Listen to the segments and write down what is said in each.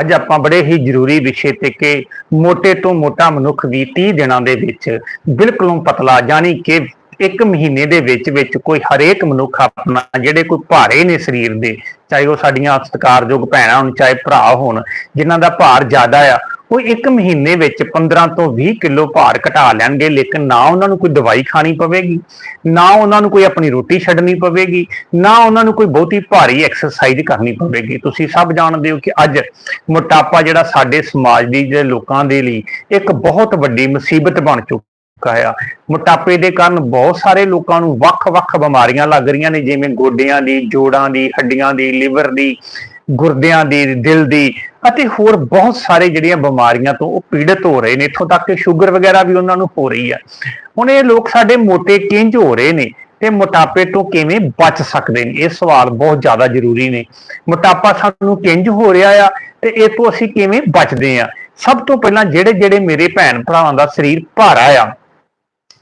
ਅੱਜ ਆਪਾਂ ਬੜੇ ਹੀ ਜ਼ਰੂਰੀ ਵਿਸ਼ੇ ਤੇ ਕਿ ਮੋਟੇ ਤੋਂ ਮੋਟਾ ਮਨੁੱਖ ਵੀ 30 ਦਿਨਾਂ ਦੇ ਵਿੱਚ ਬਿਲਕੁਲੋਂ ਪਤਲਾ ਯਾਨੀ ਕਿ ਇੱਕ ਮਹੀਨੇ ਦੇ ਵਿੱਚ ਵਿੱਚ ਕੋਈ ਹਰੇਕ ਮਨੁੱਖ ਆਪਣਾ ਜਿਹੜੇ ਕੋਈ ਭਾਰੇ ਨੇ ਸਰੀਰ ਦੇ, ਚਾਹੇ ਉਹ ਸਾਡੀਆਂ ਸਤਿਕਾਰਯੋਗ ਭੈਣਾਂ ਹੋਣ, ਚਾਹੇ ਭਰਾ ਹੋਣ, ਜਿਨ੍ਹਾਂ ਦਾ ਭਾਰ ਜ਼ਿਆਦਾ ਆ ਉਹ ਇੱਕ ਮਹੀਨੇ ਵਿੱਚ 15 ਤੋਂ 20 ਕਿਲੋ ਭਾਰ ਘਟਾ ਲੈਣਗੇ, ਲੇਕਿਨ ਨਾ ਉਹਨਾਂ ਨੂੰ ਕੋਈ ਦਵਾਈ ਖਾਣੀ ਪਵੇਗੀ, ਨਾ ਉਹਨਾਂ ਨੂੰ ਕੋਈ ਆਪਣੀ ਰੋਟੀ ਛੱਡਣੀ ਪਵੇਗੀ, ਨਾ ਉਹਨਾਂ ਨੂੰ ਕੋਈ ਬਹੁਤੀ ਭਾਰੀ ਐਕਸਰਸਾਈਜ਼ ਕਰਨੀ ਪਵੇਗੀ। ਤੁਸੀਂ ਸਭ ਜਾਣਦੇ ਹੋ ਕਿ ਅੱਜ ਮੋਟਾਪਾ ਜਿਹੜਾ ਸਾਡੇ ਸਮਾਜ ਦੀ ਜਿਹੜੇ ਲੋਕਾਂ ਦੇ ਲਈ ਇੱਕ ਬਹੁਤ ਵੱਡੀ ਮੁਸੀਬਤ ਬਣ ਚੁੱਕਾ ਆ ਮੋਟਾਪੇ ਦੇ ਕਾਰਨ ਬਹੁਤ ਸਾਰੇ ਲੋਕਾਂ ਨੂੰ ਵੱਖ-ਵੱਖ ਬਿਮਾਰੀਆਂ ਲੱਗ ਰਹੀਆਂ ਨੇ, ਜਿਵੇਂ ਗੋਡਿਆਂ ਦੀ, ਜੋੜਾਂ ਦੀ, ਹੱਡੀਆਂ ਦੀ, ਲਿਵਰ ਦੀ। ਗੁਰਦਿਆਂ ਦੀ, ਦਿਲ ਦੀ ਅਤੇ ਹੋਰ ਬਹੁਤ ਸਾਰੇ ਜਿਹੜੀਆਂ ਬਿਮਾਰੀਆਂ ਤੋਂ ਉਹ ਪੀੜਤ ਹੋ ਰਹੇ ਨੇ। ਇੱਥੋਂ ਤੱਕ ਕਿ ਸ਼ੂਗਰ ਵਗੈਰਾ ਵੀ ਉਹਨਾਂ ਨੂੰ ਹੋ ਰਹੀ ਆ। ਹੁਣ ਇਹ ਲੋਕ ਸਾਡੇ ਮੋਟੇ ਕਿੰਜ ਹੋ ਰਹੇ ਨੇ ਤੇ ਮੋਟਾਪੇ ਤੋਂ ਕਿਵੇਂ ਬਚ ਸਕਦੇ ਨੇ? ਇਹ ਸਵਾਲ ਬਹੁਤ ਜ਼ਿਆਦਾ ਜ਼ਰੂਰੀ ਨੇ। ਮੋਟਾਪਾ ਸਾਨੂੰ ਕਿੰਜ ਹੋ ਰਿਹਾ ਆ ਤੇ ਇਹ ਤੋਂ ਅਸੀਂ ਕਿਵੇਂ ਬਚਦੇ ਆ? ਸਭ ਤੋਂ ਪਹਿਲਾਂ ਜਿਹੜੇ ਜਿਹੜੇ ਮੇਰੇ ਭੈਣ ਭਰਾਵਾਂ ਦਾ ਸਰੀਰ ਭਾਰਾ ਆ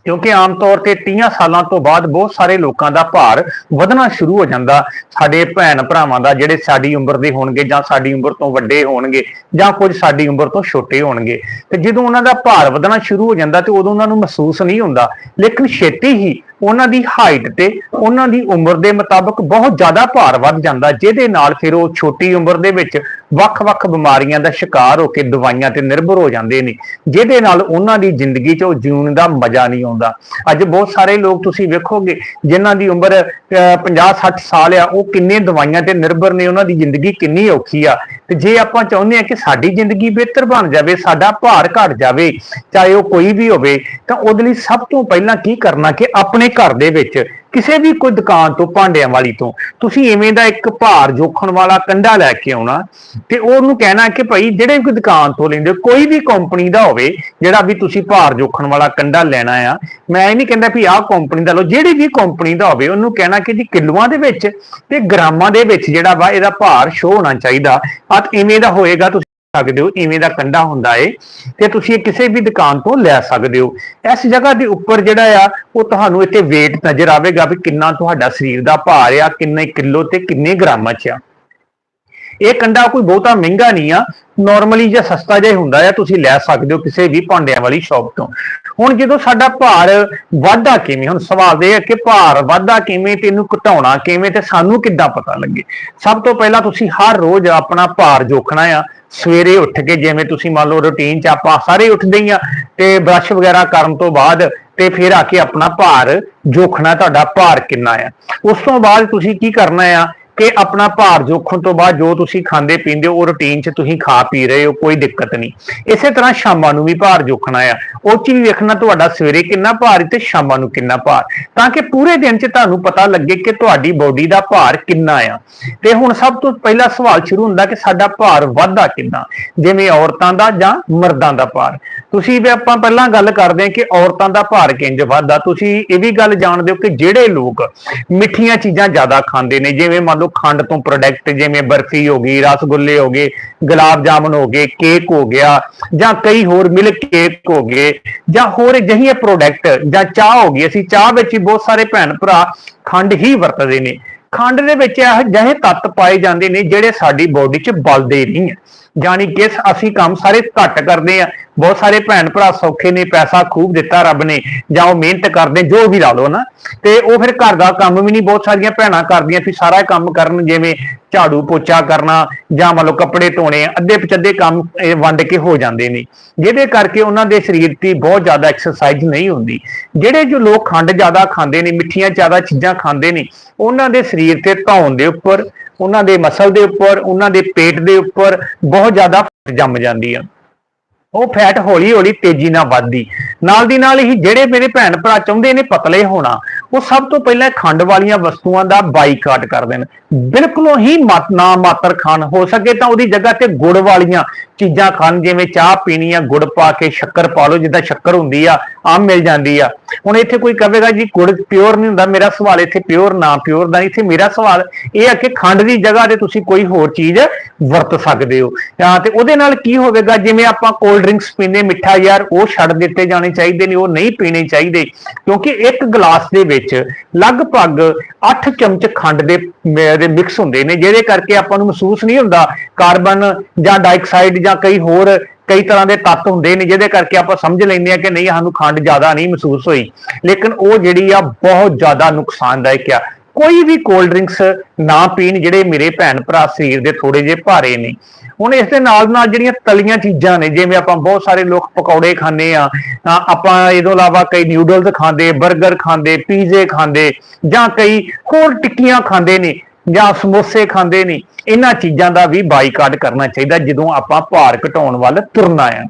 ਕਿਉਂਕਿ ਆਮ ਤੌਰ ਤੇ 30 ਸਾਲਾਂ ਤੋਂ ਬਾਅਦ ਬਹੁਤ ਸਾਰੇ ਲੋਕਾਂ ਦਾ ਭਾਰ ਵਧਣਾ ਸ਼ੁਰੂ ਹੋ ਜਾਂਦਾ। ਸਾਡੇ ਭੈਣ ਭਰਾਵਾਂ ਦਾ ਜਿਹੜੇ ਸਾਡੀ ਉਮਰ ਦੇ ਹੋਣਗੇ ਜਾਂ ਸਾਡੀ ਉਮਰ ਤੋਂ ਵੱਡੇ ਹੋਣਗੇ ਜਾਂ ਕੁਝ ਸਾਡੀ ਉਮਰ ਤੋਂ ਛੋਟੇ ਹੋਣਗੇ, ਤੇ ਜਦੋਂ ਉਹਨਾਂ ਦਾ ਭਾਰ ਵਧਣਾ ਸ਼ੁਰੂ ਹੋ ਜਾਂਦਾ ਤੇ ਉਦੋਂ ਉਹਨਾਂ ਨੂੰ ਮਹਿਸੂਸ ਨਹੀਂ ਹੁੰਦਾ। ਲੇਕਿਨ ਛੇਤੀ ਹੀ ਉਹਨਾਂ ਦੀ ਹਾਈਟ ਤੇ ਉਹਨਾਂ ਦੀ ਉਮਰ ਦੇ ਮੁਤਾਬਕ ਬਹੁਤ ਜ਼ਿਆਦਾ ਭਾਰ ਵੱਧ ਜਾਂਦਾ, ਜਿਹਦੇ ਨਾਲ ਫਿਰ ਉਹ ਛੋਟੀ ਉਮਰ ਦੇ ਵਿੱਚ ਵੱਖ-ਵੱਖ ਬਿਮਾਰੀਆਂ ਦਾ ਸ਼ਿਕਾਰ ਹੋ ਕੇ ਦਵਾਈਆਂ ਤੇ ਨਿਰਭਰ ਹੋ ਜਾਂਦੇ ਨੇ, ਜਿਹਦੇ ਨਾਲ ਉਹਨਾਂ ਦੀ ਜ਼ਿੰਦਗੀ 'ਚ ਉਹ ਜਿਉਣ ਦਾ ਮਜ਼ਾ ਨਹੀਂ ਆਉਂਦਾ। ਅੱਜ ਬਹੁਤ ਸਾਰੇ ਲੋਕ ਤੁਸੀਂ ਵੇਖੋਗੇ, ਜਿਨ੍ਹਾਂ ਦੀ ਉਮਰ 50-60 ਸਾਲ ਆ, ਉਹ ਕਿੰਨੇ ਦਵਾਈਆਂ ਤੇ ਨਿਰਭਰ ਨੇ, ਉਹਨਾਂ ਦੀ ਜ਼ਿੰਦਗੀ ਕਿੰਨੀ ਔਖੀ ਆ। ਤੇ ਜੇ ਆਪਾਂ ਚਾਹੁੰਦੇ ਆ ਕਿ ਸਾਡੀ ਜ਼ਿੰਦਗੀ ਬਿਹਤਰ ਬਣ ਜਾਵੇ, ਸਾਡਾ ਭਾਰ ਘਟ ਜਾਵੇ, ਚਾਹੇ ਉਹ ਕੋਈ ਵੀ ਹੋਵੇ, ਤਾਂ ਉਹਦੇ ਲਈ ਸਭ ਤੋਂ ਪਹਿਲਾਂ ਕੀ ਕਰਨਾ ਕਿ ਆਪਣੇ ਘਰ ਦੇ ਵਿੱਚ ਕਿਸੇ ਵੀ ਕੋਈ ਦੁਕਾਨ ਤੋਂ ਭਾਂਡਿਆਂ ਵਾਲੀ ਤੋਂ ਤੁਸੀਂ ਐਵੇਂ ਦਾ ਇੱਕ ਭਾਰ ਜੋਖਣ ਵਾਲਾ ਕੰਡਾ ਲੈ ਕੇ ਆਉਣਾ ਤੇ ਉਹਨੂੰ ਕਹਿਣਾ ਕਿ ਭਾਈ ਜਿਹੜੇ ਕੋਈ ਦੁਕਾਨ ਤੋਂ ਲੈਂਦੇ ਹੋ, ਕੋਈ ਵੀ ਕੰਪਨੀ ਦਾ ਹੋਵੇ ਜਿਹੜਾ ਵੀ ਤੁਸੀਂ ਭਾਰ ਜੋਖਣ ਵਾਲਾ ਕੰਡਾ ਲੈਣਾ ਆ ਮੈਂ ਇਹ ਨਹੀਂ ਕਹਿੰਦਾ ਵੀ ਆਹ ਕੰਪਨੀ ਦਾ ਲਓ ਜਿਹੜੀ ਵੀ ਕੰਪਨੀ ਦਾ ਹੋਵੇ ਉਹਨੂੰ ਕਹਿਣਾ ਕਿ ਜੀ ਕਿਲੋਆਂ ਦੇ ਵਿੱਚ ਤੇ ਗ੍ਰਾਮਾਂ ਦੇ ਵਿੱਚ ਜਿਹੜਾ ਵਾ ਇਹਦਾ ਭਾਰ ਸ਼ੋ ਹੋਣਾ ਚਾਹੀਦਾ। ਆ ਇਵੇਂ ਦਾ ਹੋਏਗਾ ਤੁਸੀਂ ਸਕਦੇ ਹੋ, ਇਵੇਂ ਦਾ ਕੰਡਾ ਹੁੰਦਾ ਏ, ਤੇ ਤੁਸੀਂ ਇਹ ਕਿਸੇ ਵੀ ਦੁਕਾਨ ਤੋਂ ਲੈ ਸਕਦੇ ਹੋ। ਇਸ ਜਗ੍ਹਾ ਦੇ ਉੱਪਰ ਜਿਹੜਾ ਆ, ਉਹ ਤੁਹਾਨੂੰ ਇੱਥੇ weight ਨਜ਼ਰ ਆਵੇਗਾ ਵੀ ਕਿੰਨਾ ਤੁਹਾਡਾ ਸਰੀਰ ਦਾ ਭਾਰ ਆ, ਕਿੰਨੇ ਕਿਲੋ ਤੇ ਕਿੰਨੇ ਗ੍ਰਾਮਾਂ ਚ ਆ। ਇਹ ਕੰਡਾ ਕੋਈ ਬਹੁਤਾ ਮਹਿੰਗਾ ਨਹੀਂ ਆ ਨਾਰਮਲੀ ਜਾਂ ਸਸਤਾ ਜਿਹਾ ਹੁੰਦਾ ਆ, ਤੁਸੀਂ ਲੈ ਸਕਦੇ ਹੋ ਕਿਸੇ ਵੀ ਭਾਂਡਿਆਂ ਵਾਲੀ ਸ਼ਾਪ ਤੋਂ। ਹੁਣ ਜਦੋਂ ਸਾਡਾ ਭਾਰ ਵਾਧਾ ਕਿਵੇਂ? ਹੁਣ ਸਵਾਲ ਇਹ ਹੈ ਕਿ ਭਾਰ ਵਾਧਾ ਕਿਵੇਂ ਤੇ ਇਹਨੂੰ ਘਟਾਉਣਾ ਕਿਵੇਂ ਤੇ ਸਾਨੂੰ ਕਿੱਦਾਂ ਪਤਾ ਲੱਗੇ? ਸਭ ਤੋਂ ਪਹਿਲਾਂ ਤੁਸੀਂ ਹਰ ਰੋਜ਼ ਆਪਣਾ ਭਾਰ ਜੋਖਣਾ ਆ। ਸਵੇਰੇ ਉੱਠ ਕੇ ਜਿਵੇਂ ਤੁਸੀਂ ਮੰਨ ਲਓ ਰੁਟੀਨ ਚ ਆਪਾਂ ਸਾਰੇ ਉੱਠਦੇ ਹੀ ਆ ਤੇ ਬ੍ਰਸ਼ ਵਗੈਰਾ ਕਰਨ ਤੋਂ ਬਾਅਦ ਤੇ ਫਿਰ ਆ ਕੇ ਆਪਣਾ ਭਾਰ ਜੋਖਣਾ ਤੁਹਾਡਾ ਭਾਰ ਕਿੰਨਾ ਆ। ਉਸ ਤੋਂ ਬਾਅਦ ਤੁਸੀਂ ਕੀ ਕਰਨਾ ਆ? ਕਿ ਆਪਣਾ ਭਾਰ ਜੋਖਣ ਤੋਂ ਬਾਅਦ ਜੋ ਤੁਸੀਂ ਖਾਂਦੇ ਪੀਂਦੇ ਹੋ, ਉਹ ਰੁਟੀਨ 'ਚ ਤੁਸੀਂ ਖਾ ਪੀ ਰਹੇ ਹੋ, ਕੋਈ ਦਿੱਕਤ ਨਹੀਂ। ਇਸੇ ਤਰ੍ਹਾਂ ਸ਼ਾਮਾਂ ਨੂੰ ਵੀ ਭਾਰ ਜੋਖਣਾ ਆ। ਉਹ 'ਚ ਵੀ ਵੇਖਣਾ ਤੁਹਾਡਾ ਸਵੇਰੇ ਕਿੰਨਾ ਭਾਰ ਤੇ ਸ਼ਾਮਾਂ ਨੂੰ ਕਿੰਨਾ ਭਾਰ। ਤਾਂ ਕਿ ਪੂਰੇ ਦਿਨ 'ਚ ਤੁਹਾਨੂੰ ਪਤਾ ਲੱਗੇ ਕਿ ਤੁਹਾਡੀ ਬੋਡੀ ਦਾ ਭਾਰ ਕਿੰਨਾ ਆ। ਤੇ ਹੁਣ ਸਭ ਤੋਂ ਪਹਿਲਾ ਸਵਾਲ ਸ਼ੁਰੂ ਹੁੰਦਾ ਕਿ ਸਾਡਾ ਭਾਰ ਵੱਧਦਾ ਕਿੰਨਾ? ਜਿਵੇਂ ਔਰਤਾਂ ਦਾ ਜਾਂ ਮਰਦਾਂ ਦਾ ਭਾਰ? ਤੁਸੀਂ ਵੀ ਆਪਾਂ ਪਹਿਲਾਂ ਗੱਲ ਕਰਦੇ ਹਾਂ ਕਿ ਔਰਤਾਂ ਦਾ ਭਾਰ ਕਿੰਜ ਵੱਧਦਾ। ਤੁਸੀਂ ਇਹ ਵੀ ਗੱਲ ਜਾਣਦੇ ਹੋ ਕਿ ਜਿਹੜੇ ਲੋਕ ਮਿੱਠੀਆਂ ਚੀਜ਼ਾਂ ਜ਼ਿਆਦਾ ਖਾਂਦੇ ਨੇ, ਜਿਵੇਂ ਮੰਨ ਲਓ ਖੰਡ ਤੋਂ ਪ੍ਰੋਡਕਟ ਜਿਵੇਂ ਬਰਫੀ ਹੋ ਗਈ, ਰਸਗੁੱਲੇ ਹੋ ਗਏ, ਗੁਲਾਬ ਜਾਮਨ ਹੋ ਗਏ ਕੇਕ ਹੋ ਗਿਆ ਜਾਂ ਕਈ ਹੋਰ ਮਿਲਕ ਕੇਕ ਹੋ ਗਏ ਜਾਂ ਹੋਰ ਅਜਿਹੇ ਪ੍ਰੋਡਕਟ ਜਾਂ ਚਾਹ ਹੋ ਗਈ। ਅਸੀਂ ਚਾਹ ਵਿੱਚ ਹੀ ਬਹੁਤ ਸਾਰੇ ਭੈਣ ਭਰਾ ਖੰਡ ਹੀ ਵਰਤਦੇ ਨੇ। ਖੰਡ ਦੇ ਵਿੱਚ ਇਹੋ ਜਿਹੇ ਤੱਤ ਪਾਏ ਜਾਂਦੇ ਨੇ ਜਿਹੜੇ ਸਾਡੀ ਬੋਡੀ 'ਚ ਬਲਦੇ ਨਹੀਂ ਹੈ ਜਾਨੀ ਕਿ ਅਸੀਂ ਕੰਮ ਸਾਰੇ ਘੱਟ ਕਰਦੇ ਆ। ਬਹੁਤ ਸਾਰੇ ਭੈਣ ਭਰਾ ਸੌਖੇ ਨੇ, ਪੈਸਾ ਖੂਬ ਦਿੱਤਾ ਰੱਬ ਨੇ, ਜਾਂ ਉਹ ਮਿਹਨਤ ਕਰਦੇ, ਜੋ ਵੀ ਲਾ ਲਓ ਨਾ। ਤੇ ਉਹ ਫਿਰ ਘਰ ਦਾ ਕੰਮ ਵੀ ਨਹੀਂ, ਬਹੁਤ ਸਾਰੀਆਂ ਭੈਣਾਂ ਕਰਦੀਆਂ, ਫਿਰ ਸਾਰਾ ਕੰਮ ਕਰਨ ਜਿਵੇਂ ਝਾੜੂ ਪੋਚਾ ਕਰਨਾ ਜਾਂ ਮੰਨ ਲਓ ਕੱਪੜੇ ਧੋਣੇ, ਅੱਧੇ ਪਚੱਧੇ ਕੰਮ ਇਹ ਵੰਡ ਕੇ ਹੋ ਜਾਂਦੇ ਨੇ। ਜਿਹਦੇ ਕਰਕੇ ਉਹਨਾਂ ਦੇ ਸਰੀਰ ਦੀ ਬਹੁਤ ਜ਼ਿਆਦਾ ਐਕਸਰਸਾਈਜ਼ ਨਹੀਂ ਹੁੰਦੀ। ਜਿਹੜੇ ਜੋ ਲੋਕ ਖੰਡ ਜ਼ਿਆਦਾ ਖਾਂਦੇ ਨੇ, ਮਿੱਠੀਆਂ ਜ਼ਿਆਦਾ ਚੀਜ਼ਾਂ ਖਾਂਦੇ ਨੇ, ਉਹਨਾਂ ਦੇ ਸਰੀਰ ਤੇ ਧੌਣ ਦੇ ਉੱਪਰ, ਉਹਨਾਂ ਦੇ ਮਸਲ ਦੇ ਉੱਪਰ, ਉਹਨਾਂ ਦੇ ਪੇਟ ਦੇ ਉੱਪਰ ਬਹੁਤ ਜ਼ਿਆਦਾ ਜੰਮ ਜਾਂਦੀ ਆ। ਉਹ ਫੈਟ ਹੌਲੀ ਹੌਲੀ ਤੇਜ਼ੀ ਨਾਲ ਵੱਧਦੀ। ਨਾਲ ਦੀ ਨਾਲ ਹੀ ਜਿਹੜੇ ਮੇਰੇ ਭੈਣ ਭਰਾ ਚਾਹੁੰਦੇ ਨੇ ਪਤਲੇ ਹੋਣਾ ਉਹ ਸਭ ਤੋਂ ਪਹਿਲਾਂ ਖੰਡ ਵਾਲੀਆਂ ਵਸਤੂਆਂ ਦਾ ਬਾਈਕਾਟ ਕਰ ਦੇਣ। ਬਿਲਕੁਲ ਹੀ ਮਤ ਨਾ ਮਾਤਰ ਖਾਣ। ਹੋ ਸਕੇ ਤਾਂ ਉਹਦੀ ਜਗ੍ਹਾ ਤੇ ਗੁੜ ਵਾਲੀਆਂ ਚੀਜ਼ਾਂ ਖਾਣ, ਜਿਵੇਂ ਚਾਹ ਪੀਣੀ ਆ, ਗੁੜ ਪਾ ਕੇ ਸ਼ੱਕਰ ਪਾ ਲਓ, ਜਿੱਦਾਂ ਸ਼ੱਕਰ ਹੁੰਦੀ ਆ, ਆਮ ਮਿਲ ਜਾਂਦੀ ਆ। ਹੁਣ ਇੱਥੇ ਕੋਈ ਕਹੇਗਾ ਜੀ ਗੁੜ ਪਿਓਰ ਨਹੀਂ ਹੁੰਦਾ, ਮੇਰਾ ਸਵਾਲ ਇੱਥੇ ਪਿਓਰ ਨਾ ਪਿਓਰ ਦਾ, ਇੱਥੇ ਮੇਰਾ ਸਵਾਲ ਇਹ ਹੈ ਕਿ ਖੰਡ ਦੀ ਜਗ੍ਹਾ ਤੇ ਤੁਸੀਂ ਕੋਈ ਹੋਰ ਚੀਜ਼ ਵਰਤ ਸਕਦੇ ਹੋ। ਤੇ ਉਹਦੇ ਨਾਲ ਕੀ ਹੋਵੇਗਾ, ਜਿਵੇਂ ਆਪਾਂ ਕੋਲਡ ਡਰਿੰਕਸ ਪੀਂਦੇ, ਮਿੱਠਾ ਯਾਰ ਉਹ ਛੱਡ ਦਿੱਤੇ ਜਾਣੇ ਚਾਹੀਦੇ ਨੇ, ਉਹ ਨਹੀਂ ਪੀਣੇ ਚਾਹੀਦੇ। ਕਿਉਂਕਿ ਇੱਕ ਗਲਾਸ ਦੇ ਵਿੱਚ ਲਗਭਗ 8 ਚਮਚ ਖੰਡ ਦੇ ਦੇ ਮਿਕਸ ਹੁੰਦੇ ਨੇ, ਜਿਹਦੇ ਕਰਕੇ ਆਪਾਂ ਨੂੰ ਮਹਿਸੂਸ ਨਹੀਂ ਹੁੰਦਾ ਕਾਰਬਨ ਜਾਂ ਡਾਈਆਕਸਾਈਡ ਜਾਂ ਕਈ ਹੋਰ ਕਈ ਤਰ੍ਹਾਂ ਦੇ ਤੱਤ ਹੁੰਦੇ ਨੇ ਜਿਹਦੇ ਕਰਕੇ ਆਪਾਂ ਸਮਝ ਲੈਂਦੇ ਆ ਕਿ ਨਹੀਂ, ਸਾਨੂੰ ਖੰਡ ਜ਼ਿਆਦਾ ਨਹੀਂ ਮਹਿਸੂਸ ਹੋਈ। ਲੇਕਿਨ ਉਹ ਜਿਹੜੀ ਆ ਬਹੁਤ ਜ਼ਿਆਦਾ ਨੁਕਸਾਨਦਾਇਕ ਆ। ਕੋਈ ਵੀ ਕੋਲਡ ਡਰਿੰਕਸ ਨਾ ਪੀਣ ਜਿਹੜੇ ਮੇਰੇ ਭੈਣ ਭਰਾ ਸਰੀਰ ਦੇ ਥੋੜੇ ਜਿਹੇ ਭਾਰੇ ਨੇ। ਹੁਣ ਇਸ ਦੇ ਨਾਲ ਨਾਲ ਜਿਹੜੀਆਂ ਤਲੀਆਂ ਚੀਜ਼ਾਂ ਨੇ, ਜਿਵੇਂ ਆਪਾਂ ਬਹੁਤ ਸਾਰੇ ਲੋਕ ਪਕੌੜੇ ਖਾਂਦੇ ਆ ਆਪਾਂ ਇਹ ਤੋਂ ਇਲਾਵਾ ਕਈ ਨਿਊਡਲਸ ਖਾਂਦੇ 버ਗਰ ਖਾਂਦੇ ਪੀਜ਼ੇ ਖਾਂਦੇ ਜਾਂ ਕਈ ਹੋਰ ਟਿੱਕੀਆਂ ਖਾਂਦੇ ਨੇ। ਜਾਂ ਸਮੋਸੇ ਖਾਂਦੇ ਨੇ ਇਹਨਾਂ ਚੀਜ਼ਾਂ ਦਾ ਵੀ ਬਾਈਕਾਟ ਕਰਨਾ ਚਾਹੀਦਾ ਜਦੋਂ ਆਪਾਂ ਭਾਰ ਘਟਾਉਣ ਵੱਲ ਤੁਰਨਾ ਆ।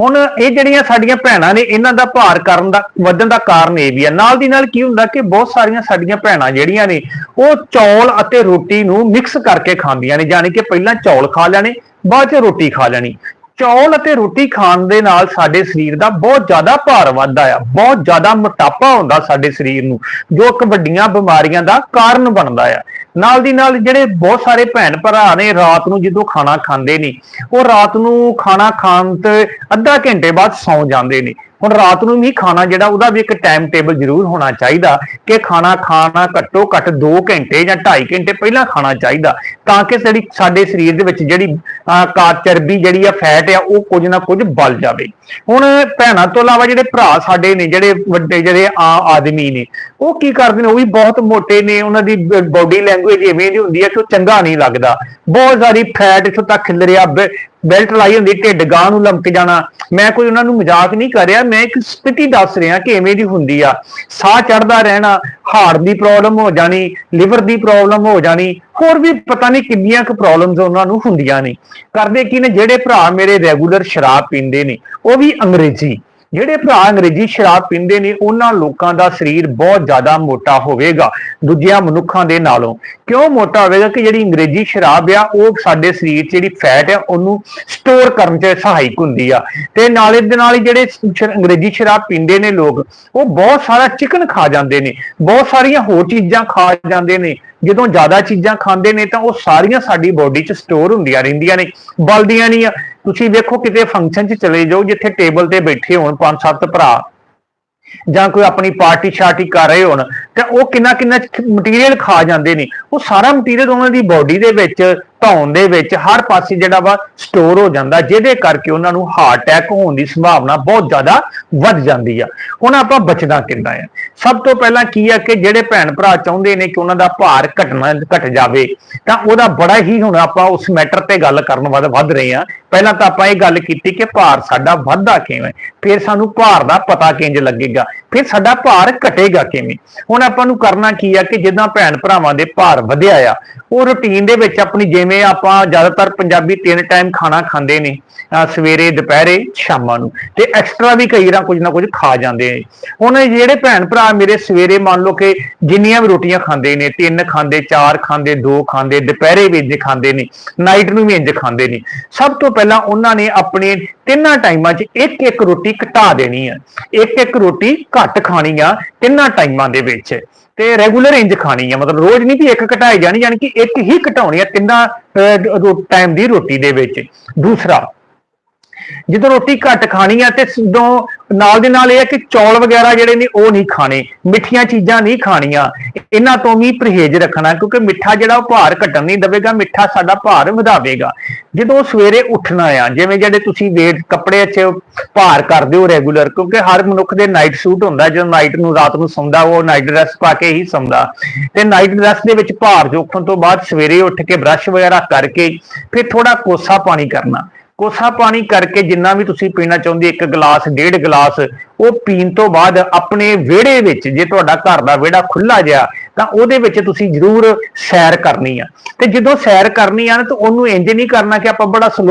ਹੁਣ ਇਹ ਜਿਹੜੀਆਂ ਸਾਡੀਆਂ ਭੈਣਾਂ ਨੇ, ਇਹਨਾਂ ਦਾ ਭਾਰ ਕਰਨ ਦਾ, ਵਧਣ ਦਾ ਕਾਰਨ ਇਹ ਵੀ ਹੈ ਨਾਲ ਦੀ ਨਾਲ ਕੀ ਹੁੰਦਾ ਕਿ ਬਹੁਤ ਸਾਰੀਆਂ ਸਾਡੀਆਂ ਭੈਣਾਂ ਜਿਹੜੀਆਂ ਨੇ, ਉਹ ਚੌਲ ਅਤੇ ਰੋਟੀ ਨੂੰ ਮਿਕਸ ਕਰਕੇ ਖਾਂਦੀਆਂ ਨੇ, ਯਾਨੀ ਕਿ ਪਹਿਲਾਂ ਚੌਲ ਖਾ ਲੈਣੇ, ਬਾਅਦ ਚ ਰੋਟੀ ਖਾ ਲੈਣੀ। ਚੌਲ ਅਤੇ ਰੋਟੀ ਖਾਣ ਦੇ ਨਾਲ ਸਾਡੇ ਸਰੀਰ ਦਾ ਬਹੁਤ ਜ਼ਿਆਦਾ ਭਾਰ ਵੱਧਦਾ ਆ, ਬਹੁਤ ਜ਼ਿਆਦਾ ਮੋਟਾਪਾ ਹੁੰਦਾ ਸਾਡੇ ਸਰੀਰ ਨੂੰ, ਜੋ ਇੱਕ ਵੱਡੀਆਂ ਬਿਮਾਰੀਆਂ ਦਾ ਕਾਰਨ ਬਣਦਾ ਆ। ਨਾਲ ਦੀ ਨਾਲ ਜਿਹੜੇ ਬਹੁਤ ਸਾਰੇ ਭੈਣ ਭਰਾ ਨੇ ਰਾਤ ਨੂੰ ਜਦੋਂ ਖਾਣਾ ਖਾਂਦੇ ਨੇ, ਉਹ ਰਾਤ ਨੂੰ ਖਾਣਾ ਖਾਣ ਤੇ ਅੱਧਾ ਘੰਟੇ ਬਾਅਦ ਸੌਂ ਜਾਂਦੇ ਨੇ। ਹੁਣ ਰਾਤ ਨੂੰ ਵੀ ਖਾਣਾ ਜਿਹੜਾ ਉਹਦਾ ਵੀ ਇੱਕ ਟਾਈਮ ਟੇਬਲ ਜ਼ਰੂਰ ਹੋਣਾ ਚਾਹੀਦਾ ਕਿ ਖਾਣਾ ਖਾਣਾ ਘੱਟੋ ਘੱਟ 2 ਘੰਟੇ ਜਾਂ 2.5 ਘੰਟੇ ਪਹਿਲਾਂ ਖਾਣਾ ਚਾਹੀਦਾ ਤਾਂ ਕਿ ਜਿਹੜੀ ਸਾਡੇ ਸਰੀਰ ਦੇ ਵਿੱਚ ਜਿਹੜੀ ਅਹ, ਕਾ ਚਰਬੀ ਜਿਹੜੀ ਆ ਫੈਟ ਆ ਉਹ ਕੁਝ ਨਾ ਕੁਝ ਬਲ ਜਾਵੇ। ਹੁਣ ਭੈਣਾਂ ਤੋਂ ਇਲਾਵਾ ਜਿਹੜੇ ਭਰਾ ਸਾਡੇ ਨੇ ਜਿਹੜੇ ਵੱਡੇ ਜਿਹੜੇ ਆ ਆਦਮੀ ਨੇ ਉਹ ਕੀ ਕਰਦੇ ਨੇ? ਉਹ ਵੀ ਬਹੁਤ ਮੋਟੇ ਨੇ, ਉਹਨਾਂ ਦੀ ਬਾਡੀ ਲੈਂਗੁਏਜ ਇਵੇਂ ਦੀ ਹੁੰਦੀ ਹੈ ਕਿ ਉਹ ਚੰਗਾ ਨਹੀਂ ਲੱਗਦਾ। ਬਹੁਤ ਸਾਰੀ ਫੈਟ ਇੱਥੋਂ ਤੱਕ ਖਿਲ ਰਿਹਾ ਬੈਲਟ ਲਾਈ ਹੁੰਦੀ, ਢਿੱਡ ਗਾਂ ਨੂੰ ਲਮਕ ਜਾਣਾ। ਮੈਂ ਕੋਈ ਉਹਨਾਂ ਨੂੰ ਮਜ਼ਾਕ ਨਹੀਂ ਕਰ ਰਿਹਾ, ਮੈਂ ਇੱਕ ਸਥਿਤੀ ਦੱਸ ਰਿਹਾ ਕਿ ਐਵੇਂ ਦੀ ਹੁੰਦੀ ਆ। ਸਾਹ ਚੜਦਾ ਰਹਿਣਾ, ਹਾਰਟ ਦੀ ਪ੍ਰੋਬਲਮ ਹੋ ਜਾਣੀ ਲਿਵਰ ਦੀ ਪ੍ਰੋਬਲਮ ਹੋ ਜਾਣੀ, ਹੋਰ ਵੀ ਪਤਾ ਨਹੀਂ ਕਿੰਨੀਆਂ ਕੁ ਪ੍ਰੋਬਲਮਸ ਉਹਨਾਂ ਨੂੰ ਹੁੰਦੀਆਂ ਨੇ। ਕਰਦੇ ਕੀ ਨੇ? ਜਿਹੜੇ ਭਰਾ ਮੇਰੇ ਰੈਗੂਲਰ ਸ਼ਰਾਬ ਪੀਂਦੇ ਨੇ, ਉਹ ਵੀ ਅੰਗਰੇਜ਼ੀ। ਜਿਹੜੇ ਭਰਾ ਅੰਗਰੇਜ਼ੀ ਸ਼ਰਾਬ ਪੀਂਦੇ ਨੇ, ਉਹਨਾਂ ਲੋਕਾਂ ਦਾ ਸਰੀਰ ਬਹੁਤ ਜ਼ਿਆਦਾ ਮੋਟਾ ਹੋਵੇਗਾ। ਦੂਜਿਆਂ ਮਨੁੱਖਾਂ ਦੇ ਨਾਲੋਂ। ਕਿਉਂ ਮੋਟਾ ਹੋਵੇਗਾ ਕਿ ਜਿਹੜੀ ਅੰਗਰੇਜ਼ੀ ਸ਼ਰਾਬ ਆ, ਉਹ ਸਾਡੇ ਸਰੀਰ 'ਚ ਜਿਹੜੀ ਫੈਟ ਆ, ਉਹਨੂੰ ਸਟੋਰ ਕਰਨ 'ਚ ਸਹਾਇਕ ਹੁੰਦੀ ਆ। ਤੇ ਨਾਲੇ ਦੇ ਨਾਲ ਹੀ ਜਿਹੜੇ ਅੰਗਰੇਜ਼ੀ ਸ਼ਰਾਬ ਪੀਂਦੇ ਨੇ ਲੋਕ, ਉਹ ਬਹੁਤ ਸਾਰਾ ਚਿਕਨ ਖਾ ਜਾਂਦੇ ਨੇ। ਬਹੁਤ ਸਾਰੀਆਂ ਹੋਰ ਚੀਜ਼ਾਂ ਖਾ ਜਾਂਦੇ ਨੇ। ਜਦੋਂ ਜ਼ਿਆਦਾ ਚੀਜ਼ਾਂ ਖਾਂਦੇ ਨੇ ਤਾਂ ਉਹ ਸਾਰੀਆਂ ਸਾਡੀ ਬੋਡੀ 'ਚ ਸਟੋਰ ਹੁੰਦੀਆਂ ਰਹਿੰਦੀਆਂ ਨੇ, ਬਲਦੀਆਂ ਨਹੀਂ ਆ। ਤੁਸੀਂ ਵੇਖੋ ਕਿਤੇ ਫੰਕਸ਼ਨ 'ਚ ਚਲੇ ਜਾਓ, ਜਿੱਥੇ ਟੇਬਲ ਤੇ ਬੈਠੇ ਹੋਣ ਪੰਜ ਸੱਤ ਭਰਾ ਜਾਂ ਕੋਈ ਆਪਣੀ ਪਾਰਟੀ ਸ਼ਾਰਟੀ ਕਰ ਰਹੇ ਹੋਣ, ਤਾਂ ਉਹ ਕਿੰਨਾ ਕਿੰਨਾ ਮਟੀਰੀਅਲ ਖਾ ਜਾਂਦੇ ਨੇ। ਉਹ ਸਾਰਾ ਮਟੀਰੀਅਲ ਉਹਨਾਂ ਦੀ ਬਾਡੀ ਦੇ ਵਿੱਚ ਧੌਣ ਦੇ ਵਿੱਚ ਹਰ ਪਾਸੇ ਜਿਹੜਾ ਵਾ ਸਟੋਰ ਹੋ ਜਾਂਦਾ, ਜਿਹਦੇ ਕਰਕੇ ਉਹਨਾਂ ਨੂੰ ਹਾਰਟ ਅਟੈਕ ਹੋਣ ਦੀ ਸੰਭਾਵਨਾ ਬਹੁਤ ਜ਼ਿਆਦਾ ਵੱਧ ਜਾਂਦੀ ਆ। ਹੁਣ ਆਪਾਂ ਬਚਣਾ ਕਿੰਨਾ ਆ? ਸਭ ਤੋਂ ਪਹਿਲਾਂ ਕੀ ਆ ਕਿ ਜਿਹੜੇ ਭੈਣ ਭਰਾ ਚਾਹੁੰਦੇ ਨੇ ਕਿ ਉਹਨਾਂ ਦਾ ਭਾਰ ਘਟਣਾ ਘਟ ਜਾਵੇ, ਤਾਂ ਉਹਦਾ ਬੜਾ ਹੀ ਹੁਣ ਆਪਾਂ ਉਸ ਮੈਟਰ ਤੇ ਗੱਲ ਕਰਨ ਵੱਧ ਵੱਧ ਰਹੇ ਆ। ਪਹਿਲਾਂ ਤਾਂ ਆਪਾਂ ਇਹ ਗੱਲ ਕੀਤੀ ਕਿ ਭਾਰ ਸਾਡਾ ਵੱਧਦਾ ਕਿਵੇਂ? ਫਿਰ ਸਾਨੂੰ ਭਾਰ ਦਾ ਪਤਾ ਕਿੰਜ ਲੱਗੇਗਾ? ਫਿਰ ਸਾਡਾ ਭਾਰ ਘਟੇਗਾ ਕਿਵੇਂ? ਹੁਣ ਆਪਾਂ ਨੂੰ ਕਰਨਾ ਕੀ ਆ ਕਿ ਜਿੱਦਾਂ ਭੈਣ ਭਰਾਵਾਂ ਦੇ ਭਾਰ ਵਧਿਆ ਆ, ਉਹ ਰੁਟੀਨ ਦੇ ਵਿੱਚ ਆਪਣੀ ਜਿਵੇਂ ਆਪਾਂ ਜ਼ਿਆਦਾਤਰ ਪੰਜਾਬੀ ਤਿੰਨ ਟਾਈਮ ਖਾਣਾ ਖਾਂਦੇ ਨੇ ਸਵੇਰੇ, ਦੁਪਹਿਰੇ, ਸ਼ਾਮਾਂ ਨੂੰ ਤੇ ਐਕਸਟਰਾ ਵੀ ਕਈ ਰਾਂ ਕੁਝ ਨਾ ਕੁਝ ਖਾ ਜਾਂਦੇ ਨੇ। ਹੁਣ ਜਿਹੜੇ ਭੈਣ ਭਰਾ ਮੇਰੇ ਸਵੇਰੇ ਮੰਨ ਲਓ ਕਿ ਜਿੰਨੀਆਂ ਵੀ ਰੋਟੀਆਂ ਖਾਂਦੇ ਨੇ, ਤਿੰਨ ਖਾਂਦੇ, ਚਾਰ ਖਾਂਦੇ, ਦੋ ਖਾਂਦੇ, ਦੁਪਹਿਰੇ ਵੀ ਇੰਜ ਖਾਂਦੇ ਨੇ ਨਾਈਟ ਨੂੰ ਵੀ ਇੰਜ ਖਾਂਦੇ ਨੇ, ਸਭ ਤੋਂ ਪਹਿਲਾਂ ਉਹਨਾਂ ਨੇ ਆਪਣੇ ਤਿੰਨਾਂ ਟਾਈਮਾਂ 'ਚ ਇੱਕ ਇੱਕ ਰੋਟੀ ਘਟਾ ਦੇਣੀ ਆ। ਇੱਕ ਇੱਕ ਰੋਟੀ ਘੱਟ ਖਾਣੀ ਆ ਤਿੰਨਾਂ ਟਾਈਮਾਂ ਦੇ ਵਿੱਚ। ਤੇ ਰੈਗੂਲਰ ਇੰਜ ਖਾਣੀ ਆ। ਮਤਲਬ ਰੋਜ਼ ਨਹੀਂ ਵੀ ਇੱਕ ਘਟਾਈ ਜਾਣੀ, ਯਾਨੀ ਕਿ ਇੱਕ ਹੀ ਘਟਾਉਣੀ ਆ ਤਿੰਨਾਂ ਟਾਈਮ ਦੀ ਰੋਟੀ ਦੇ ਵਿੱਚ। ਦੂਸਰਾ, ਜਦੋਂ ਰੋਟੀ ਘੱਟ ਖਾਣੀ ਆ ਤੇ ਜਦੋਂ ਨਾਲ ਦੇ ਨਾਲ ਇਹ ਹੈ ਕਿ ਚੌਲ ਵਗੈਰਾ ਜਿਹੜੇ ਨੇ ਉਹ ਨਹੀਂ ਖਾਣੇ, ਮਿੱਠੀਆਂ ਚੀਜ਼ਾਂ ਨਹੀਂ ਖਾਣੀਆਂ, ਇਹਨਾਂ ਤੋਂ ਵੀ ਪਰਹੇਜ਼ ਰੱਖਣਾ, ਕਿਉਂਕਿ ਮਿੱਠਾ ਜਿਹੜਾ ਉਹ ਭਾਰ ਘਟਣ ਨਹੀਂ ਦੇਵੇਗਾ, ਮਿੱਠਾ ਸਾਡਾ ਭਾਰ ਵਧਾਵੇਗਾ। ਜਦੋਂ ਸਵੇਰੇ ਉੱਠਣਾ ਆ, ਜਿਵੇਂ ਜਿਹੜੇ ਤੁਸੀਂ ਵੇਟ ਕੱਪੜੇ 'ਚ ਭਾਰ ਕਰਦੇ ਹੋ ਰੈਗੂਲਰ ਕਿਉਂਕਿ ਹਰ ਮਨੁੱਖ ਦੇ ਨਾਈਟ ਸੂਟ ਹੁੰਦਾ, ਜਦੋਂ ਨਾਈਟ ਨੂੰ ਰਾਤ ਨੂੰ ਸੌਂਦਾ, ਉਹ ਨਾਈਟ ਡਰੈਸ ਪਾ ਕੇ ਹੀ ਸੌਂਦਾ। ਤੇ ਨਾਈਟ ਡਰੈਸ ਦੇ ਵਿੱਚ ਭਾਰ ਜੋਖਣ ਤੋਂ ਬਾਅਦ ਸਵੇਰੇ ਉੱਠ ਕੇ ਬ੍ਰਸ਼ ਵਗੈਰਾ ਕਰਕੇ ਫਿਰ ਥੋੜਾ ਕੋਸਾ ਪਾਣੀ ਕਰਨਾ। ਕੋਸਾ ਪਾਣੀ ਕਰਕੇ ਜਿੰਨਾ ਵੀ ਤੁਸੀਂ ਪੀਣਾ ਚਾਹੁੰਦੇ ਇੱਕ ਗਲਾਸ, ਡੇਢ ਗਲਾਸ, ਉਹ ਪੀਣ ਤੋਂ ਬਾਅਦ ਆਪਣੇ ਵਿਹੜੇ ਵਿੱਚ ਜੇ ਤੁਹਾਡਾ ਘਰ ਦਾ ਵਿਹੜਾ ਖੁੱਲਾ ਜਿਹਾ, ਤਾਂ ਉਹਦੇ ਵਿੱਚ ਤੁਸੀਂ ਜ਼ਰੂਰ ਸੈਰ ਕਰਨੀ ਆ। ਤੇ ਜਦੋਂ ਸੈਰ ਕਰਨੀ ਆ ਨਾ, ਤਾਂ ਉਹਨੂੰ ਇੰਜ ਨਹੀਂ ਕਰਨਾ ਕਿ ਆਪਾਂ ਬੜਾ slow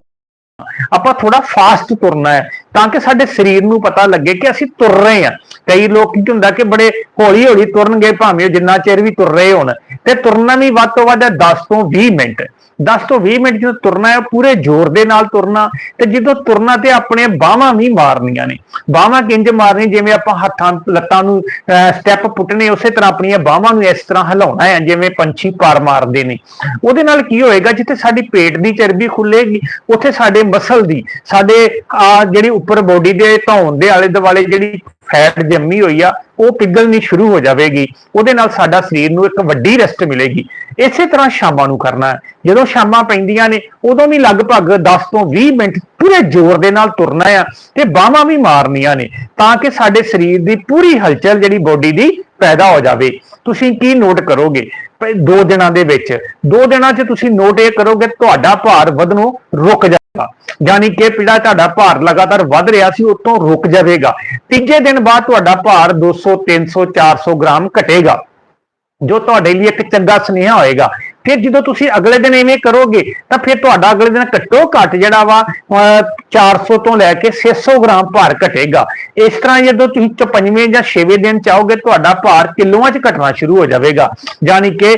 ਆਪਾਂ ਥੋੜਾ ਫਾਸਟ ਤੁਰਨਾ ਹੈ। ਤਾਂ ਕਿ ਸਾਡੇ ਸਰੀਰ ਨੂੰ ਪਤਾ ਲੱਗੇ ਕਿ ਅਸੀਂ ਤੁਰ ਰਹੇ ਹਾਂ। ਕਈ ਲੋਕ ਕੀ ਹੁੰਦਾ ਕਿ ਬੜੇ ਹੌਲੀ ਹੌਲੀ ਤੁਰਨਗੇ, ਭਾਵੇਂ ਉਹ ਜਿੰਨਾ ਚਿਰ ਵੀ ਤੁਰ ਰਹੇ ਹੋਣ। ਤੇ ਤੁਰਨਾ ਵੀ ਵੱਧ ਤੋਂ ਵੱਧ 10 ਤੋਂ 20 ਮਿੰਟ। 10 ਤੋਂ 20 ਮਿੰਟ ਜਦੋਂ ਤੁਰਨਾ ਹੈ ਪੂਰੇ ਜ਼ੋਰ ਦੇ ਨਾਲ ਤੁਰਨਾ। ਤੇ ਜਦੋਂ ਤੁਰਨਾ ਤੇ ਆਪਣੇ ਬਾਹਾਂ ਵੀ ਮਾਰਨੀਆਂ ਨੇ। ਬਾਹਾਂ ਕਿੰਜ ਮਾਰਨੀ ਜਿਵੇਂ ਆਪਾਂ ਹੱਥਾਂ, ਲੱਤਾਂ ਨੂੰ ਸਟੈਪ ਪੁੱਟਨੇ ਉਸੇ ਤਰ੍ਹਾਂ ਆਪਣੀਆਂ ਬਾਹਾਂ ਨੂੰ ਇਸ ਤਰ੍ਹਾਂ ਹਿਲਾਉਣਾ ਹੈ, ਜਿਵੇਂ ਪੰਛੀ ਪਰ ਮਾਰਦੇ ਨੇ। ਉਹਦੇ ਨਾਲ ਕੀ ਹੋਏਗਾ? ਜਿੱਥੇ ਸਾਡੀ ਪੇਟ ਦੀ ਚਰਬੀ ਖੁੱਲੇਗੀ, ਉੱਥੇ ਸਾਡੇ ਮਸਲ ਦੀ, ਸਾਡੇ, ਆ, ਜਿਹੜੀ ਉੱਪਰ ਬੋਡੀ ਦੇ ਧੌਣ ਦੇ ਆਲੇ ਦੁਆਲੇ ਜਿਹੜੀ ਫੈਟ ਜੰਮੀ ਹੋਈ ਆ, ਉਹ ਪਿਘਲਣੀ ਸ਼ੁਰੂ ਹੋ ਜਾਵੇਗੀ। ਉਹਦੇ ਨਾਲ ਸਾਡਾ ਸਰੀਰ ਨੂੰ ਇੱਕ ਵੱਡੀ ਰੈਸਟ ਮਿਲੇਗੀ। ਇਸੇ ਤਰ੍ਹਾਂ ਸ਼ਾਮਾਂ ਨੂੰ ਕਰਨਾ ਜਦੋਂ ਸ਼ਾਮਾਂ ਪੈਂਦੀਆਂ ਨੇ, ਉਦੋਂ ਵੀ ਲਗਭਗ 10 ਤੋਂ 20 ਮਿੰਟ ਪੂਰੇ ਜ਼ੋਰ ਦੇ ਨਾਲ ਤੁਰਨਾ ਆ ਤੇ ਬਾਹਾਂ ਵੀ ਮਾਰਨੀਆਂ ਨੇ, ਤਾਂ ਕਿ ਸਾਡੇ ਸਰੀਰ ਦੀ ਪੂਰੀ ਹਲਚਲ ਜਿਹੜੀ ਬੋਡੀ ਦੀ ਪੈਦਾ ਹੋ ਜਾਵੇ। ਤੁਸੀਂ ਕੀ ਨੋਟ ਕਰੋਗੇ? ਦੋ ਦਿਨਾਂ ਦੇ ਵਿੱਚ। ਦੋ ਦਿਨਾਂ 'ਚ ਤੁਸੀਂ ਨੋਟ ਇਹ ਕਰੋਗੇ, ਤੁਹਾਡਾ ਭਾਰ ਵਧਣੋਂ ਰੁਕ ਜਾ ਯਾਨੀ ਕਿ ਜਿਹੜਾ ਤੁਹਾਡਾ ਭਾਰ ਲਗਾਤਾਰ ਵੱਧ ਰਿਹਾ ਸੀ ਉਤੋਂ ਰੁਕ ਜਾਵੇਗਾ। ਤੀਜੇ ਦਿਨ ਬਾਅਦ ਤੁਹਾਡਾ ਭਾਰ 200 300 400 ਗ੍ਰਾਮ ਘਟੇਗਾ, ਜੋ ਤੁਹਾਡੇ ਲਈ ਇੱਕ ਚੰਗਾ ਸੁਨੇਹਾ ਹੋਏਗਾ। ਫਿਰ ਜਦੋਂ ਤੁਸੀਂ ਅਗਲੇ ਦਿਨ ਐਵੇਂ ਕਰੋਗੇ, ਤਾਂ ਫਿਰ ਤੁਹਾਡਾ ਅਗਲੇ ਦਿਨ ਘੱਟੋ ਘੱਟ ਜਿਹੜਾ ਵਾ, ਅਹ 400 ਤੋਂ ਲੈ ਕੇ 600 ਗ੍ਰਾਮ ਭਾਰ ਘਟੇਗਾ। ਇਸ ਤਰ੍ਹਾਂ ਜਦੋਂ ਤੁਸੀਂ ਚ- ਪੰਜਵੇਂ ਜਾਂ ਛੇਵੇਂ ਦਿਨ ਚਾਹੋਗੇ ਤੁਹਾਡਾ ਭਾਰ ਕਿਲੋਆਂ 'ਚ ਘਟਣਾ ਸ਼ੁਰੂ ਹੋ ਜਾਵੇਗਾ। ਯਾਨੀ ਕਿ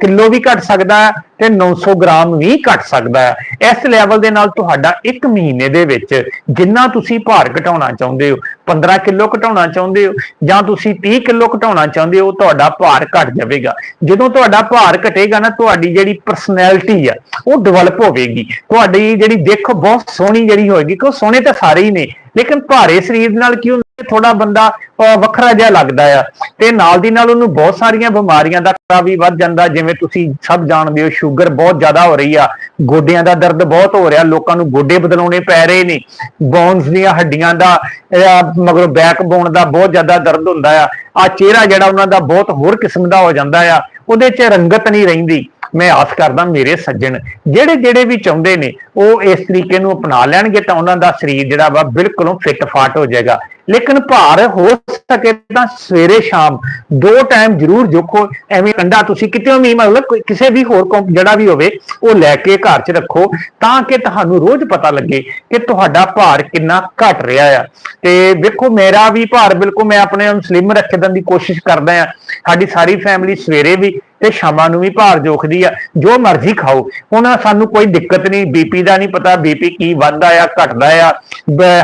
ਕਿਲੋ ਵੀ ਘਟ ਸਕਦਾ ਹੈ ਤੇ 900 ਗ੍ਰਾਮ ਵੀ ਘਟ ਸਕਦਾ ਹੈ। ਇਸ ਲੈਵਲ ਦੇ ਨਾਲ ਤੁਹਾਡਾ 1 ਮਹੀਨੇ ਦੇ ਵਿੱਚ ਜਿੰਨਾ ਤੁਸੀਂ ਭਾਰ ਘਟਾਉਣਾ ਚਾਹੁੰਦੇ ਹੋ 15 ਕਿਲੋ ਘਟਾਉਣਾ ਚਾਹੁੰਦੇ ਹੋ, ਜਾਂ ਤੁਸੀਂ 30 ਕਿਲੋ ਘਟਾਉਣਾ ਚਾਹੁੰਦੇ ਹੋ, ਤੁਹਾਡਾ ਭਾਰ ਘਟ ਜਾਵੇਗਾ। ਜਦੋਂ ਤੁਹਾਡਾ ਭਾਰ ਘਟੇਗਾ ਨਾ, ਤੁਹਾਡੀ ਜਿਹੜੀ ਪਰਸਨੈਲਿਟੀ ਆ, ਉਹ ਡਿਵੈਲਪ ਹੋਵੇਗੀ। ਤੁਹਾਡੀ ਜਿਹੜੀ ਦਿੱਖ ਬਹੁਤ ਸੋਹਣੀ ਜਿਹੜੀ ਹੋਏਗੀ ਕਿ ਉਹ ਸੋਹਣੇ ਤਾਂ ਸਾਰੇ ਹੀ ਨੇ ਲੇਕਿਨ ਭਾਰੇ ਸਰੀਰ ਨਾਲ ਕੀ ਹੁੰਦਾ ਥੋੜਾ ਬੰਦਾ ਵੱਖਰਾ ਜਿਹਾ ਲੱਗਦਾ ਆ। ਤੇ ਨਾਲ ਦੀ ਨਾਲ ਉਹਨੂੰ ਬਹੁਤ ਸਾਰੀਆਂ ਬਿਮਾਰੀਆਂ ਦਾ ਖਤਰਾ ਵੀ ਵੱਧ ਜਾਂਦਾ ਜਿਵੇਂ ਤੁਸੀਂ ਸਭ ਜਾਣਦੇ ਹੋ ਸ਼ੂਗਰ ਬਹੁਤ ਜ਼ਿਆਦਾ ਹੋ ਰਹੀ ਆ ਗੋਡਿਆਂ ਦਾ ਦਰਦ ਬਹੁਤ ਹੋ ਰਿਹਾ ਲੋਕਾਂ ਨੂੰ ਗੋਡੇ ਬਦਲਾਉਣੇ ਪੈ ਰਹੇ ਨੇ ਬੋਨਸ ਦੀਆਂ ਹੱਡੀਆਂ ਦਾ ਅਹ, ਮਗਰੋਂ ਬੈਕ ਬੋਨ ਦਾ ਬਹੁਤ ਜ਼ਿਆਦਾ ਦਰਦ ਹੁੰਦਾ ਆ। ਆ ਚਿਹਰਾ ਜਿਹੜਾ ਉਹਨਾਂ ਦਾ ਬਹੁਤ ਹੋਰ ਕਿਸਮ ਦਾ ਹੋ ਜਾਂਦਾ ਆ ਉਹਦੇ 'ਚ ਰੰਗਤ ਨਹੀਂ ਰਹਿੰਦੀ। ਮੈਂ ਆਸ ਕਰਦਾ ਮੇਰੇ ਸੱਜਣ, ਜਿਹੜੇ ਜਿਹੜੇ ਵੀ ਚਾਹੁੰਦੇ ਨੇ, ਉਹ ਇਸ ਤਰੀਕੇ ਨੂੰ ਅਪਣਾ ਲੈਣਗੇ ਤਾਂ ਉਹਨਾਂ ਦਾ ਸਰੀਰ ਜਿਹੜਾ ਵਾ ਬਿਲਕੁਲ ਫਿੱਟ ਫਾਟ ਹੋ ਜਾਏਗਾ। ਲੇਕਿਨ ਭਾਰ ਹੋ ਸਕੇ ਤਾਂ ਸਵੇਰੇ ਸ਼ਾਮ ਦੋ ਟਾਈਮ ਜ਼ਰੂਰ ਜੋਖੋ, ਐਵੇਂ ਕੰਡਾ ਤੁਸੀਂ ਕਿਤੇ ਵੀ ਮਤਲਬ ਕਿਸੇ ਵੀ ਹੋਰ ਜਿਹੜਾ ਵੀ ਹੋਵੇ, ਉਹ ਲੈ ਕੇ ਘਰ 'ਚ ਰੱਖੋ ਤਾਂ ਕਿ ਤੁਹਾਨੂੰ ਰੋਜ਼ ਪਤਾ ਲੱਗੇ ਕਿ ਤੁਹਾਡਾ ਭਾਰ ਕਿੰਨਾ ਘਟ ਰਿਹਾ ਆ। ਤੇ ਵੇਖੋ ਮੇਰਾ ਵੀ ਭਾਰ ਬਿਲਕੁਲ ਮੈਂ ਆਪਣੇ ਆਪ ਸਲਿਮ ਰੱਖਣ ਦੀ ਕੋਸ਼ਿਸ਼ ਕਰਦਾ ਆ। ਸਾਡੀ ਸਾਰੀ ਫੈਮਿਲੀ ਸਵੇਰੇ ਵੀ ਤੇ ਸ਼ਾਮਾਂ ਨੂੰ ਵੀ ਭਾਰ ਜੋਖਦੀ ਆ, ਜੋ ਮਰਜ਼ੀ ਖਾਓ। ਉਹਨਾਂ ਸਾਨੂੰ ਕੋਈ ਦਿੱਕਤ ਨਹੀਂ ਬੀਪੀ ਦਾ ਨਹੀਂ ਪਤਾ ਬੀਪੀ ਕੀ ਵੱਧਦਾ ਆ, ਘਟਦਾ ਆ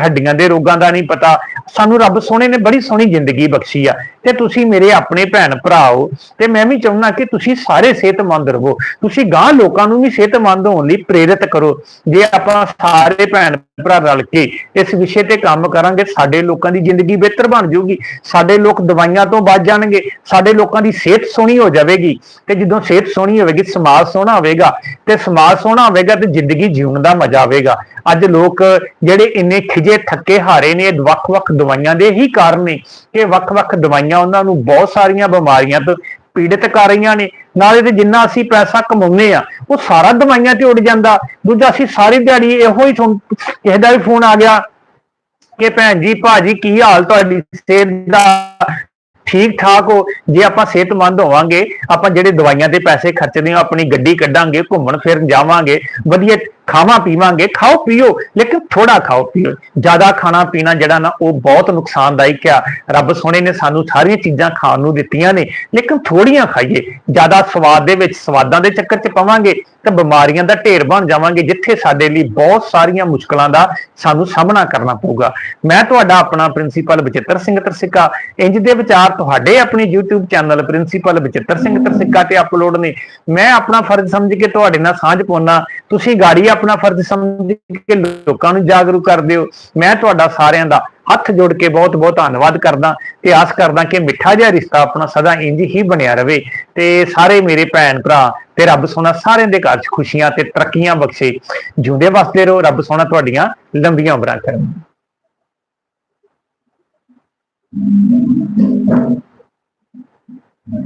ਹੱਡੀਆਂ ਦੇ ਰੋਗਾਂ ਦਾ ਨਹੀਂ ਪਤਾ। ਸਾਨੂੰ ਰੱਬ ਸੋਹਣੇ ਨੇ ਬੜੀ ਸੋਹਣੀ ਜ਼ਿੰਦਗੀ ਬਖਸ਼ੀ ਆ। ਤੇ ਤੁਸੀਂ ਮੇਰੇ ਆਪਣੇ ਭੈਣ ਭਰਾ ਹੋ, ਤੇ ਮੈਂ ਵੀ ਚਾਹੁੰਦਾ ਕਿ ਤੁਸੀਂ ਸਾਰੇ ਸਿਹਤਮੰਦ ਰਹੋ। ਤੁਸੀਂ ਗਾਂ ਲੋਕਾਂ ਨੂੰ ਵੀ ਸਿਹਤਮੰਦ ਹੋਣ ਲਈ ਪ੍ਰੇਰਿਤ ਕਰੋ। ਜੇ ਆਪਾਂ ਸਾਰੇ ਭੈਣ ਭਰਾ ਰਲ ਕੇ ਇਸ ਵਿਸ਼ੇ ਤੇ ਕੰਮ ਕਰਾਂਗੇ, ਸਾਡੇ ਲੋਕਾਂ ਦੀ ਜ਼ਿੰਦਗੀ ਬਿਹਤਰ ਬਣ ਜਾਊਗੀ, ਸਾਡੇ ਲੋਕ ਦਵਾਈਆਂ ਤੋਂ ਬਚ ਜਾਣਗੇ, ਸਾਡੇ ਲੋਕਾਂ ਦੀ ਸਿਹਤ ਸੋਹਣੀ ਹੋ ਜਾਵੇਗੀ ਤੇ ਜਦੋਂ ਸਿਹਤ ਸੋਹਣੀ ਹੋਵੇਗੀ, ਸਮਾਜ ਸੋਹਣਾ ਹੋਵੇਗਾ ਤੇ ਸਮਾਜ ਸੋਹਣਾ ਹੋਵੇਗਾ ਤੇ ਜ਼ਿੰਦਗੀ ਜਿਉਣ ਦਾ ਮਜ਼ਾ ਆਵੇਗਾ। ਅੱਜ ਲੋਕ ਜਿਹੜੇ ਇੰਨੇ ਖਿਜੇ ਥੱਕੇ, ਹਾਰੇ ਨੇ ਵੱਖ-ਵੱਖ ਦਵਾਈਆਂ ਦੇ ਹੀ ਕਾਰਨ ਨੇ ਕਿ ਵੱਖ-ਵੱਖ ਦਵਾਈਆਂ ਉਹਨਾਂ ਨੂੰ ਬਹੁਤ ਸਾਰੀਆਂ ਬਿਮਾਰੀਆਂ ਤੋਂ ਪੀੜਿਤ ਕਰ ਰਹੀਆਂ ਨੇ, ਨਾਲੇ ਤੇ ਜਿੰਨਾ ਅਸੀਂ ਪੈਸਾ ਕਮਾਉਂਦੇ ਆ, ਉਹ ਸਾਰਾ ਦਵਾਈਆਂ ਤੇ ਉੱਡ ਜਾਂਦਾ। ਦੂਜਾ ਅਸੀਂ ਸਾਰੀ ਦਿਹਾੜੀ ਇਹੋ ਹੀ ਸੁਣ ਕਿਸੇ ਦਾ ਵੀ ਫੋਨ ਆ ਗਿਆ ਕਿ ਭੈਣ ਜੀ, ਭਾਜੀ, ਕੀ ਹਾਲ ਤੁਹਾਡੀ ਸਿਹਤ ਦਾ? ਠੀਕ ਠਾਕ ਹੋ? ਜੇ ਆਪਾਂ ਸਿਹਤਮੰਦ ਹੋਵਾਂਗੇ, ਆਪਾਂ ਜਿਹੜੇ ਦਵਾਈਆਂ ਤੇ ਪੈਸੇ ਖਰਚਦੇ ਆ ਆਪਣੀ ਗੱਡੀ ਕੱਢਾਂਗੇ, ਘੁੰਮਣ ਫਿਰਨ ਜਾਵਾਂਗੇ, ਵਧੀਆ ਖਾਵਾਂ ਪੀਵਾਂਗੇ, ਖਾਓ ਪੀਓ, ਲੇਕਿਨ ਥੋੜਾ ਖਾਓ ਪੀਓ। ਜ਼ਿਆਦਾ ਖਾਣਾ ਪੀਣਾ ਜਿਹੜਾ ਨਾ ਉਹ ਬਹੁਤ ਨੁਕਸਾਨਦਾਇਕ ਆ। ਰੱਬ ਸੋਹਣੇ ਨੇ ਸਾਨੂੰ ਸਾਰੀਆਂ ਚੀਜ਼ਾਂ ਖਾਣ ਨੂੰ ਦਿੱਤੀਆਂ ਨੇ, ਲੇਕਿਨ ਥੋੜੀਆਂ ਖਾਈਏ। ਜ਼ਿਆਦਾ ਸਵਾਦ ਦੇ ਵਿੱਚ, ਸਵਾਦਾਂ ਦੇ ਚੱਕਰ 'ਚ ਪਵਾਂਗੇ ਤਾਂ ਬਿਮਾਰੀਆਂ ਦਾ ਢੇਰ ਬਣ ਜਾਵਾਂਗੇ, ਜਿੱਥੇ ਸਾਡੇ ਲਈ ਬਹੁਤ ਸਾਰੀਆਂ ਮੁਸ਼ਕਲਾਂ ਦਾ ਸਾਨੂੰ ਸਾਹਮਣਾ ਕਰਨਾ ਪਊਗਾ। ਮੈਂ ਤੁਹਾਡਾ ਆਪਣਾ ਪ੍ਰਿੰਸੀਪਲ ਬਚਿੱਤਰ ਸਿੰਘ ਤਰਸਿੱਕਾ। ਇੰਜ ਦੇ ਵਿਚਾਰ ਤੁਹਾਡੇ ਆਪਣੇ YouTube channel principal Bachittar Singh Tarsikka ਤੇ ਅਪਲੋਡ ਨੇ। ਮੈਂ ਆਪਣਾ ਫਰਜ਼ ਸਮਝ ਕੇ ਤੁਹਾਡੇ ਨਾਲ ਸਾਂਝ ਪਾਉਣਾ ਤੁਸੀਂ ਗਾੜੀ ਆਪਣਾ ਫਰਜ਼ ਸਮਝ ਕੇ ਲੋਕਾਂ ਨੂੰ ਜਾਗਰੂਕ ਕਰਦੇ ਹੋ। ਮੈਂ ਤੁਹਾਡਾ ਸਾਰਿਆਂ ਦਾ ਹੱਥ ਜੋੜ ਕੇ ਬਹੁਤ ਬਹੁਤ ਧੰਨਵਾਦ ਕਰਦਾ ਤੇ ਆਸ ਕਰਦਾ ਕਿ ਮਿੱਠਾ ਜਿਹਾ ਰਿਸ਼ਤਾ ਆਪਣਾ ਸਦਾ ਇੰਜ ਹੀ ਬਣਿਆ ਰਵੇ ਤੇ ਸਾਰੇ ਮੇਰੇ ਭੈਣ ਭਰਾ ਤੇ ਰੱਬ ਸੋਹਣਾ ਸਾਰਿਆਂ ਦੇ ਘਰ 'ਚ ਖੁਸ਼ੀਆਂ ਤੇ ਤਰੱਕੀਆਂ ਬਖਸ਼ੇ। ਜਿਉਂਦੇ ਵਸਦੇ ਰਹੋ, ਰੱਬ ਸੋਹਣਾ ਤੁਹਾਡੀਆਂ ਲੰਬੀਆਂ ਉਮਰਾਂ ਕਰੇ